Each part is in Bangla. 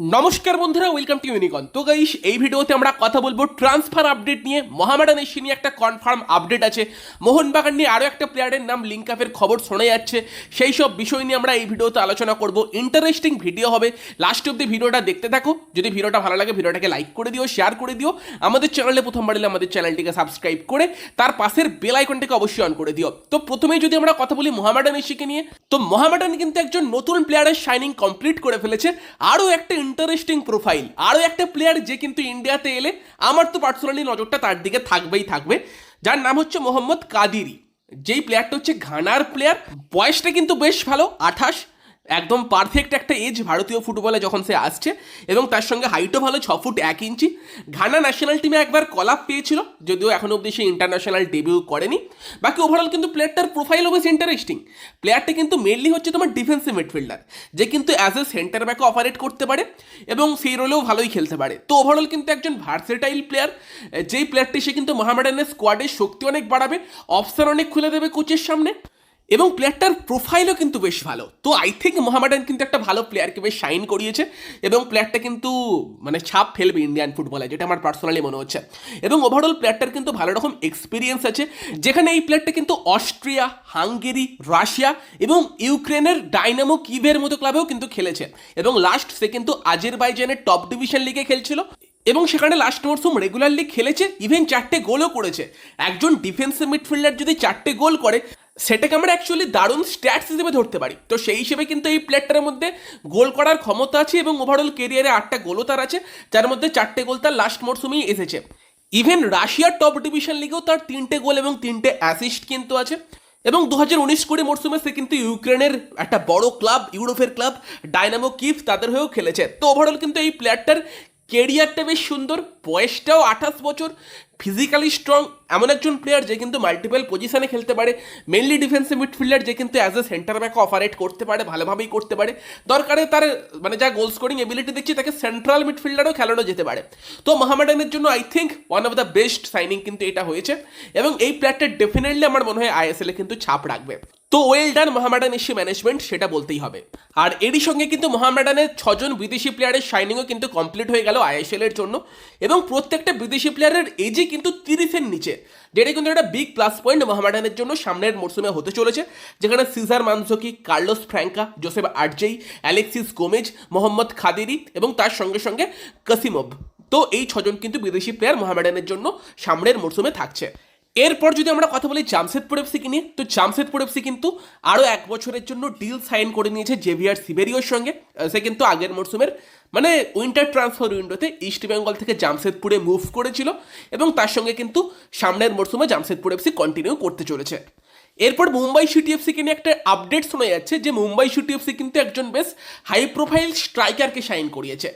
নমস্কার বন্ধুরা ওয়েলকাম টু ইউনিকন তো গাইস এই ভিডিওতে আমরা কথা বলব ট্রান্সফার আপডেট নিয়ে। মোহামেডান এসি নিয়ে একটা কনফার্ম আপডেট আছে। মোহনবাগান নিয়ে আরও একটা প্লেয়ারের নাম লিঙ্ক আপের খবর শোনা যাচ্ছে। সেই সব বিষয় নিয়ে আমরা এই ভিডিওতে আলোচনা করব। ইন্টারেস্টিং ভিডিও হবে। লাস্ট অব্দি ভিডিওটা দেখতে থাকো। যদি ভিডিওটা ভালো লাগে, ভিডিওটাকে লাইক করে দিও শেয়ার করে দিও। আমাদের চ্যানেলে প্রথমবার এলে আমাদের চ্যানেলটিকে সাবস্ক্রাইব করে, তার পাশের বেল আইকনটিকে অবশ্যই অন করে দিও। তো প্রথমেই যদি আমরা কথা বলি মোহামেডান এসিকে নিয়ে, তো মোহামেডান কিন্তু একজন নতুন প্লেয়ারের শাইনিং কমপ্লিট করে ফেলেছে। আরও একটা ইন্টারেস্টিং প্রোফাইল আরও একটা প্লেয়ার যে কিন্তু ইন্ডিয়াতে এলে, আমার তো পার্সোনালি নজরটা তার দিকে থাকবেই থাকবে। যার নাম হচ্ছে মোহাম্মদ কাদিরি যেই প্লেয়ারটা হচ্ছে ঘানার প্লেয়ার বয়সটা কিন্তু বেশ ভালো, আঠাশ। একদম পারফেক্ট একটা এজ ভারতীয় ফুটবলে যখন সে আসছে এবং তার সঙ্গে হাইটও ভালো, ছ ফুট এক ইঞ্চি। ঘানা ন্যাশনাল টিমে একবার কলাপ পেয়েছিল, যদিও এখনও অবধি সে ইন্টারন্যাশনাল ডেবিউ করেনি। বাকি ওভারঅল কিন্তু প্লেয়ারটার প্রোফাইলও বেশ ইন্টারেস্টিং প্লেয়ারটা কিন্তু মেনলি হচ্ছে তোমার ডিফেন্সিভ মিডফিল্ডার যে কিন্তু অ্যাজ এ সেন্টার ব্যাকে অপারেট করতে পারে এবং সেই রোলেও ভালোই খেলতে পারে। তো ওভারঅল কিন্তু একজন ভার্সেটাইল প্লেয়ার যেই প্লেয়ারটি সে কিন্তু মোহামেডানের স্কোয়াডের শক্তি অনেক বাড়াবে অপশন অনেক খুলে দেবে কোচের সামনে। এবং প্লেয়ারটার প্রোফাইলও কিন্তু বেশ ভালো। তো আই থিঙ্ক মোহামেডান কিন্তু একটা ভালো প্লেয়ারকে বেশ শাইন করিয়েছে এবং প্লেয়ারটা কিন্তু মানে ছাপ ফেলবে ইন্ডিয়ান ফুটবলে যেটা আমার পার্সোনালি মনে হচ্ছে। এবং ওভারঅল প্লেয়ারটার কিন্তু ভালো রকম এক্সপিরিয়েন্স আছে, যেখানে এই প্লেয়ারটা কিন্তু অস্ট্রিয়া, হাঙ্গেরি, রাশিয়া এবং ইউক্রেনের ডাইনামো কিভের মতো ক্লাবেও কিন্তু খেলেছে। এবং লাস্ট সে কিন্তু আজেরবাইজানের টপ ডিভিশন লিগে খেলছিল। এবং সেখানে লাস্ট মরসুম রেগুলারলি খেলেছে ইভেন চারটে গোলও করেছে। একজন ডিফেন্সিভ মিডফিল্ডার যদি চারটে গোল করে সেটাকে আমরা অ্যাকচুয়ালি দারুণ স্ট্যাটস হিসেবে ধরতে পারি। তো সেই হিসেবে কিন্তু এই প্লেয়ারটার মধ্যে গোল করার ক্ষমতা আছে এবং ওভারঅল কেরিয়ারে আটটা গোলও তার আছে, যার মধ্যে চারটে গোল তার লাস্ট মরসুমেই এসেছে। ইভেন রাশিয়ার টপ ডিভিশন লিগেও তার তিনটে গোল এবং তিনটে অ্যাসিস্ট কিন্তু আছে। এবং দু হাজার উনিশ কুড়ি মরসুমে সে কিন্তু ইউক্রেনের একটা বড় ক্লাব ইউরোপের ক্লাব ডাইনামো কিফ তাদের হয়েও খেলেছে। তো ওভারঅল কিন্তু এই প্লেয়ারটার কেরিয়ারটা বেশ সুন্দর, বয়সটাও আঠাশ বছর ফিজিক্যালি স্ট্রং এমন একজন প্লেয়ার যে কিন্তু মাল্টিপল পজিশনে খেলতে পারে মেনলি ডিফেন্সিভ মিডফিল্ডার যে কিন্তু as a centre back operate করতে পারে, ভালোভাবেই করতে পারে। দরকারে তার মানে যা গোল স্কোরিং এবিলিটি দেখছি, তাকে সেন্ট্রাল মিডফিল্ডারও খেলানো যেতে পারে। তো মোহামেডানের জন্য I think one of the best signing কিন্তু এটা হয়েছে। এবং এই প্লেয়ারটা ডেফিনেটলি আমার মনে হয় আইএসএলে কিন্তু ছাপ রাখবে। তো ওয়েল ডান মোহামেডান ম্যানেজমেন্ট সেটা বলতেই হবে। আর এরই সঙ্গে কিন্তু মোহামেডানের ছজন বিদেশি প্লেয়ারের শাইনিংও কিন্তু কমপ্লিট হয়ে গেল আইএসএল এর জন্য। এবং প্রত্যেকটা বিদেশি প্লেয়ারের এজই কিন্তু তিরিশের নিচে। যেটা কিন্তু একটা বিগ প্লাস পয়েন্ট মোহামেডানের জন্য সামনের মরসুমে হতে চলেছে। যেখানে Cesar Manzoki Carlos Franca Joseph আর্জেই Alexis Gomez Mohammad Kadiri এবং তার সঙ্গে সঙ্গে কাসিমভ তো এই ছজন কিন্তু বিদেশি প্লেয়ার মোহামেডানের জন্য সামনের মরসুমে থাকছে। এরপর যদি আমরা কথা বলি জামশেদপুর এফসিকে নিয়ে, তো জামশেদপুর এফসি কিন্তু আরও এক বছরের জন্য ডিল সাইন করে নিয়েছে জেভিয়ার সিবেরিওর সঙ্গে। সে কিন্তু আগের মরসুমের মানে উইন্টার ট্রান্সফার উইন্ডোতে ইস্ট বেঙ্গল থেকে জামশেদপুরে মুভ করেছিল এবং তার সঙ্গে কিন্তু সামনের মরসুমে জামশেদপুর এফসি কন্টিনিউ করতে চলেছে। এরপর মুম্বাই সিটি এফসিকে নিয়ে একটা আপডেট শোনা যাচ্ছে যে মুম্বাই সিটি এফসি কিন্তু একজন বেশ হাই প্রোফাইল স্ট্রাইকারকে সাইন করিয়েছে।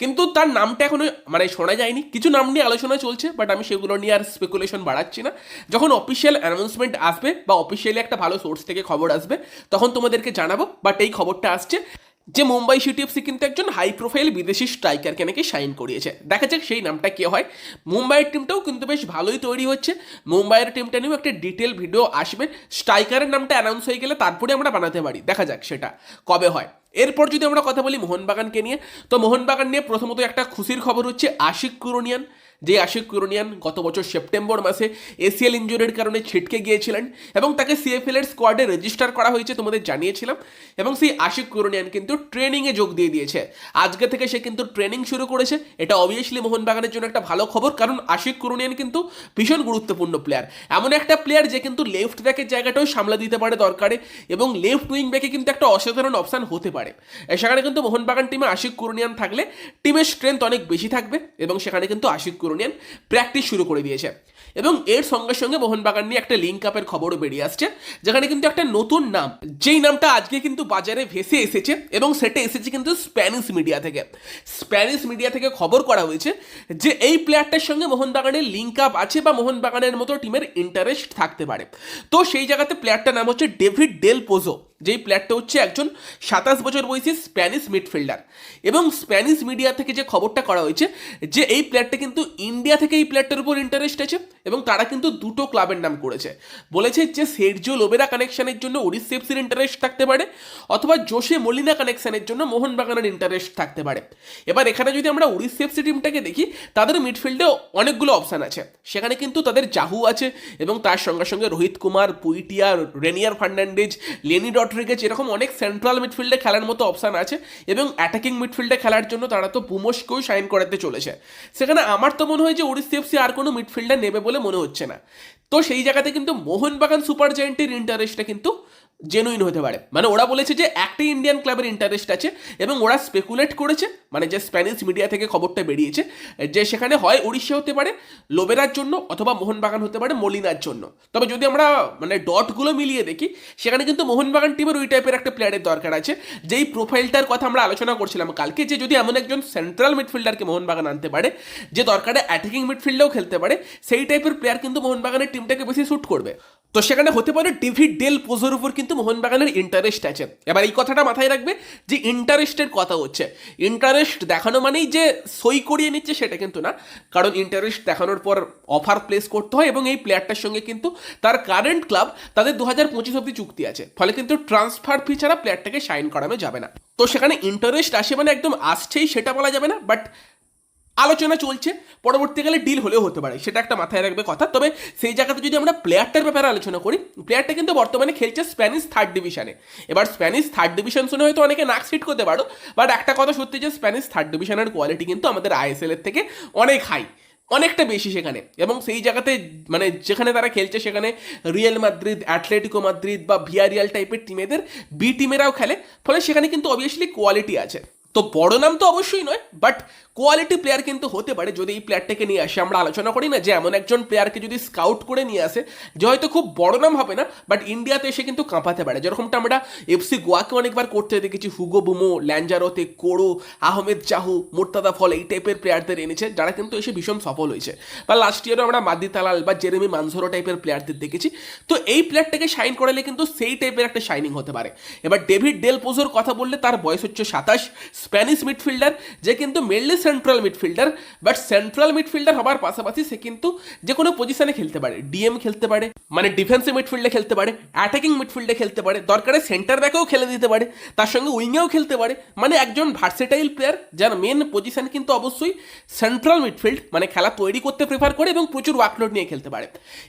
কিন্তু তার নামটা এখনও মানে শোনা যায়নি। কিছু নাম নিয়ে আলোচনা চলছে বাট আমি সেগুলো নিয়ে আর স্পেকুলেশন বাড়াচ্ছি না। যখন অফিসিয়াল অ্যানাউন্সমেন্ট আসবে বা অফিসিয়ালি একটা ভালো সোর্স থেকে খবর আসবে, তখন তোমাদেরকে জানাব বাট এই খবরটা আসছে। যে মুম্বাই সিটি এফসি কিন্তু একজন হাই প্রোফাইল বিদেশি স্ট্রাইকারকে নাকি সাইন করিয়েছে। দেখা যাক সেই নামটা কে হয়। মুম্বাইয়ের টিমটাও কিন্তু বেশ ভালোই তৈরি হচ্ছে। মুম্বাইয়ের টিমটা নিয়েও একটা ডিটেল ভিডিও আসবে। স্ট্রাইকারের নামটা অ্যানাউন্স হয়ে গেলে তারপরে আমরা বানাতে পারি। দেখা যাক সেটা কবে হয়। এরপর যদি আমরা কথা বলি মোহনবাগানকে নিয়ে, তো মোহনবাগান নিয়ে প্রথমত একটা খুশির খবর হচ্ছে আশিক কুরনিয়ান। যে আশিক কুরনিয়ান গত বছর সেপ্টেম্বর মাসে এসিএল ইঞ্জুরির কারণে ছিটকে গিয়েছিলেন এবং তাকে সিএফএল এর স্কোয়াডে রেজিস্টার করা হয়েছে, তোমাদের জানিয়েছিলাম। এবং সেই আশিক কুরনিয়ান কিন্তু ট্রেনিংয়ে যোগ দিয়ে দিয়েছে। আজকে থেকে সে কিন্তু ট্রেনিং শুরু করেছে। এটা অবভিয়াসলি মোহনবাগানের জন্য একটা ভালো খবর, কারণ আশিক কুরনিয়ান কিন্তু ভীষণ গুরুত্বপূর্ণ প্লেয়ার এমন একটা প্লেয়ার যে কিন্তু লেফট ব্যাকের জায়গাটাও সামলা দিতে পারে দরকারে, এবং লেফট উইং ব্যাকে কিন্তু একটা অসাধারণ অপশান হতে পারে। সেখানে কিন্তু মোহনবাগান টিমে আশিক কুরনিয়ান থাকলে টিমের স্ট্রেংথ অনেক বেশি থাকবে, এবং সেখানে কিন্তু আশিক কুরনিয়ান প্র্যাকটিস শুরু করে দিয়েছে। এবং এর সঙ্গে সঙ্গে মোহনবাগান নিয়ে একটা লিঙ্ক আপের খবরও বেরিয়ে আসছে। যেখানে কিন্তু একটা নতুন নাম, যেই নামটা আজকে কিন্তু বাজারে ভেসে এসেছে এবং সেটা এসেছে কিন্তু স্প্যানিশ মিডিয়া থেকে। স্প্যানিশ মিডিয়া থেকে খবর করা হয়েছে যে এই প্লেয়ারটার সঙ্গে মোহনবাগানের লিঙ্ক আপ আছে বা মোহনবাগানের মতো টিমের ইন্টারেস্ট থাকতে পারে। তো সেই জায়গাতে প্লেয়ারটার নাম হচ্ছে ডেভিড ডেল পোজো যেই প্লেয়ারটা হচ্ছে একজন সাতাশ বছর বয়সী স্প্যানিশ মিডফিল্ডার এবং স্প্যানিশ মিডিয়া থেকে যে খবরটা করা হয়েছে, যে এই প্লেয়ারটা কিন্তু ইন্ডিয়া থেকে এই প্লেয়ারটার উপর ইন্টারেস্ট আছে এবং তারা কিন্তু দুটো ক্লাবের নাম করেছে। বলেছে যে সেরজিও লোবেরা কানেকশনের জন্য উড়িষ্যা এফসির ইন্টারেস্ট থাকতে পারে অথবা জোশে মলিনা কানেকশনের জন্য মোহনবাগানের ইন্টারেস্ট থাকতে পারে। এবার এখানে যদি আমরা উড়িষ্যা এফসি টিমটাকে দেখি, তাদের মিডফিল্ডে অনেকগুলো অপশান আছে। সেখানে কিন্তু তাদের জাহু আছে এবং তার সঙ্গে সঙ্গে রোহিত কুমার পুইটিয়া রেনিয়ার ফার্নান্ডেজ লেনি রড্রিগেজ এরকম অনেক সেন্ট্রাল মিডফিল্ডে খেলার মতো অপশান আছে এবং অ্যাটাকিং মিডফিল্ডে খেলার জন্য তারা তো পুমোসকেও সাইন করাতে চলেছে। সেখানে আমার তো মনে হয় যে উড়িষ্যা এফসি আর কোনো মিডফিল্ডার নেবে বলে মনে হচ্ছে না। তো সেই জায়গাতে কিন্তু মোহনবাগান সুপার জায়েন্টের ইন্টারেস্টটা কিন্তু জেনুইন হতে পারে। মানে ওরা বলেছে যে একটা ইন্ডিয়ান ক্লাবের ইন্টারেস্ট আছে এবং ওরা স্পেকুলেট করেছে মানে যে স্প্যানিশ মিডিয়া থেকে খবরটা বেরিয়েছে, যে সেখানে হয় উড়িষ্যা হতে পারে লোবেরার জন্য অথবা মোহনবাগান হতে পারে মলিনার জন্য। তবে যদি আমরা মানে ডটগুলো মিলিয়ে দেখি, সেখানে কিন্তু মোহনবাগান টিমের ওই টাইপের একটা প্লেয়ারের দরকার আছে, যেই প্রোফাইলটার কথা আমরা আলোচনা করছিলাম কালকে, যে যদি এমন একজন সেন্ট্রাল মিডফিল্ডারকে মোহনবাগান আনতে পারে, যে দরকারে অ্যাটাকিং মিডফিল্ডেও খেলতে পারে, সেই টাইপের প্লেয়ার কিন্তু মোহনবাগানের টিমটাকে বেশি শ্যুট করবে। তো সেখানে হতে পারে ডেভিড ডেল পোজোর উপর কিন্তু মোহনবাগানের ইন্টারেস্ট আছে। এবার এই কথাটা মাথায় রাখবে যে ইন্টারেস্টের কথা হচ্ছে। ইন্টারেস্ট দেখানো মানেই যে সই করিয়ে নিচ্ছে সেটা কিন্তু না। কারণ ইন্টারেস্ট দেখানোর পর অফার প্লেস করতে হয় এবং এই প্লেয়ারটার সঙ্গে কিন্তু তার কারেন্ট ক্লাব তাদের দু হাজার পঁচিশ অব্দি চুক্তি আছে। ফলে কিন্তু ট্রান্সফার ফি ছাড়া প্লেয়ারটাকে সাইন করানো যাবে না। তো সেখানে ইন্টারেস্ট আসে মানে একদম আসছেই সেটা বলা যাবে না। বাট আলোচনা চলছে, পরবর্তীকালে ডিল হলেও হতে পারে, সেটা একটা মাথায় রাখবে কথা। তবে সেই জায়গাতে যদি আমরা প্লেয়ারটার ব্যাপারে আলোচনা করি প্লেয়ারটা কিন্তু বর্তমানে খেলছে স্প্যানিশ থার্ড ডিভিশনে এবার স্প্যানিশ থার্ড ডিভিশন শুনে হয়তো অনেকে নাক সিট করতে পারো বাট একটা কথা সত্যি যে স্প্যানিশ থার্ড ডিভিশনের কোয়ালিটি কিন্তু আমাদের আইএসএল এর থেকে অনেক হাই অনেকটা বেশি সেখানে। এবং সেই জায়গাতে মানে যেখানে তারা খেলছে সেখানে রিয়েল মাদ্রিদ অ্যাটলেটিকো মাদ্রিদ বা ভিয়ারিয়াল টাইপের টিমেদের বি টিমেরাও খেলে, ফলে সেখানে কিন্তু অবভিয়াসলি কোয়ালিটি আছে। তো বড় নাম তো অবশ্যই নয় বাট কোয়ালিটি প্লেয়ার কিন্তু হতে পারে যদি এই প্লেয়ারটাকে নিয়ে আসে। আমরা আলোচনা করি না যে এমন একজন প্লেয়ারকে যদি স্কাউট করে নিয়ে আসে, যে হয়তো খুব বড় নাম হবে না বাট ইন্ডিয়াতে এসে কিন্তু কাঁপাতে পারে। যেরকমটা আমরা এফসি গোয়াকে অনেকবার করতে দেখেছি Hugo Boumous Lanzarote Coro Ahmed Jahouh Mourtada Fall এই টাইপের প্লেয়ারদের এনেছে, যারা কিন্তু এসে ভীষণ সফল হয়েছে। বা লাস্ট ইয়ারও আমরা মাদি তালাল বা জেরেমি মানঝোরো টাইপের প্লেয়ারদের দেখেছি। তো এই প্লেয়ারটাকে সাইন করালে কিন্তু সেই টাইপের একটা শাইনিং হতে পারে। এবার ডেভিড ডেল পোজোর কথা বললে তার বয়স হচ্ছে সাতাশ স্প্যানিশ মিডফিল্ডার যে কিন্তু mainly central midfielder but central midfielder হবার পাশাপাশি সে কিন্তু যে কোনো পজিশনে খেলতে পারে ডিএম খেলতে পারে মানে ডিফেন্সিভ মিডফিল্ডে খেলতে পারে অ্যাটাকিং মিডফিল্ডে খেলতে পারে, দরকারে সেন্টার ব্যাকেও খেলে দিতে পারে, তার সঙ্গে উইংয়েও খেলতে পারে মানে একজন ভার্সেটাইল প্লেয়ার যার মেন পজিশন কিন্তু অবশ্যই সেন্ট্রাল মিডফিল্ড মানে খেলা তৈরি করতে প্রেফার করে এবং প্রচুর ওয়ার্কলোড নিয়ে খেলতে পারে।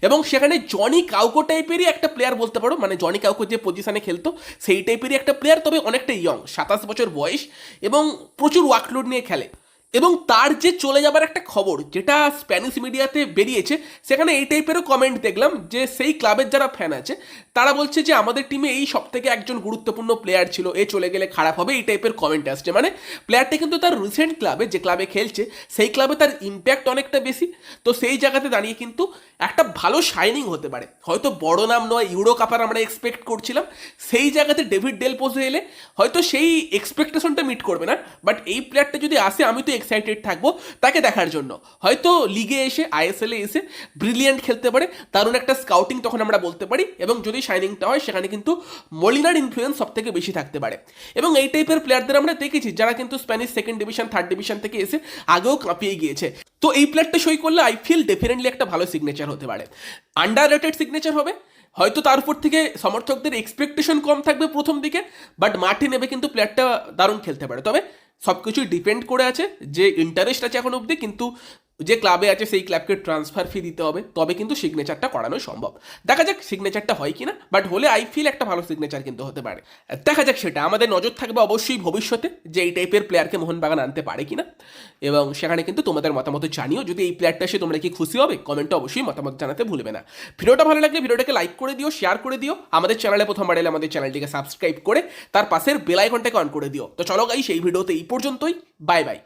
এবং সেখানে জনি কাউকো টাইপেরই একটা প্লেয়ার বলতে পারো মানে জনি কাউকো যে পজিশনে খেলতো, সেই টাইপেরই একটা প্লেয়ার তবে অনেকটা ইয়ং সাতাশ বছর বয়স এবং প্রচুর ওয়ার্কলোড নিয়ে খেলে। এবং তার যে চলে যাবার একটা খবর, যেটা স্প্যানিশ মিডিয়াতে বেরিয়েছে, সেখানে এই টাইপেরও কমেন্ট দেখলাম যে সেই ক্লাবের যারা ফ্যান আছে, তারা বলছে যে আমাদের টিমে এই সব থেকে একজন গুরুত্বপূর্ণ প্লেয়ার ছিল, এ চলে গেলে খারাপ হবে, এই টাইপের কমেন্ট আসছে। মানে প্লেয়ারটা কিন্তু তার রিসেন্ট ক্লাবে যে ক্লাবে খেলছে, সেই ক্লাবে তার ইম্প্যাক্ট অনেকটা বেশি। তো সেই জায়গাতে দাঁড়িয়ে কিন্তু একটা ভালো শাইনিং হতে পারে। হয়তো বড় নাম নয় ইউরো কাপার আমরা এক্সপেক্ট করছিলাম। সেই জায়গাতে ডেভিড ডেল পোজে এলে হয়তো সেই এক্সপেকটেশনটা মিট করবে না। বাট এই প্লেয়ারটা যদি আসে, আমি তো এক্সাইটেড থাকব তাকে দেখার জন্য। হয়তো লিগে এসে আইএসএলে এসে ব্রিলিয়ান্ট খেলতে পারে, দারুণ একটা স্কাউটিং তখন আমরা বলতে পারি এবং যদি শাইনিংটা হয় সেখানে কিন্তু মলিনার ইনফ্লুয়েন্স সব থেকে বেশি থাকতে পারে। এবং এই টাইপের প্লেয়ারদের আমরা দেখেছি যারা কিন্তু Spanish second division third division থেকে এসে আগেও কাঁপিয়ে গিয়েছে। তো এই প্লেয়ারটা সই করলে আই ফিল ডেফিনেটলি একটা ভালো সিগনেচার হতে পারে। আন্ডার রেটেড সিগনেচার হবে। হয়তো তার উপর থেকে সমর্থকদের এক্সপেকটেশন কম থাকবে প্রথম দিকে বাট মাঠে নেবে কিন্তু প্লেয়ারটা দারুণ খেলতে পারে। তবে সব কিছুই ডিপেন্ড করে আছে যে ইন্টারেস্ট আছে এখন অবধি কিন্তু যে ক্লাবে আছে সেই ক্লাবকে ট্রান্সফার ফি দিতে হবে, তবে কিন্তু সিগনেচারটা করানো সম্ভব। দেখা যাক সিগনেচারটা হয় কিনা বাট হলে আই ফিল একটা ভালো সিগনেচার কিন্তু হতে পারে। দেখা যাক সেটা, আমাদের নজর থাকবে অবশ্যই ভবিষ্যতে যে এই টাইপের প্লেয়ারকে মোহনবাগান আনতে পারে কিনা। এবং সেখানে কিন্তু তোমাদের মতামত জানিও, যদি এই প্লেয়ারটা এসে তোমরা কি খুশি হবে কমেন্টে অবশ্যই মতামত জানাতে ভুলবে না। ভিডিওটা ভালো লাগলে ভিডিওটাকে লাইক করে দিও শেয়ার করে দিও, আমাদের চ্যানেলে প্রথমবার এলে আমাদের চ্যানেলটিকে সাবস্ক্রাইব করে, তার পাশের বেল আইকনটাকে অন করে দিও। তো চলো গাই সেই ভিডিওতে এই পর্যন্তই বাই বাই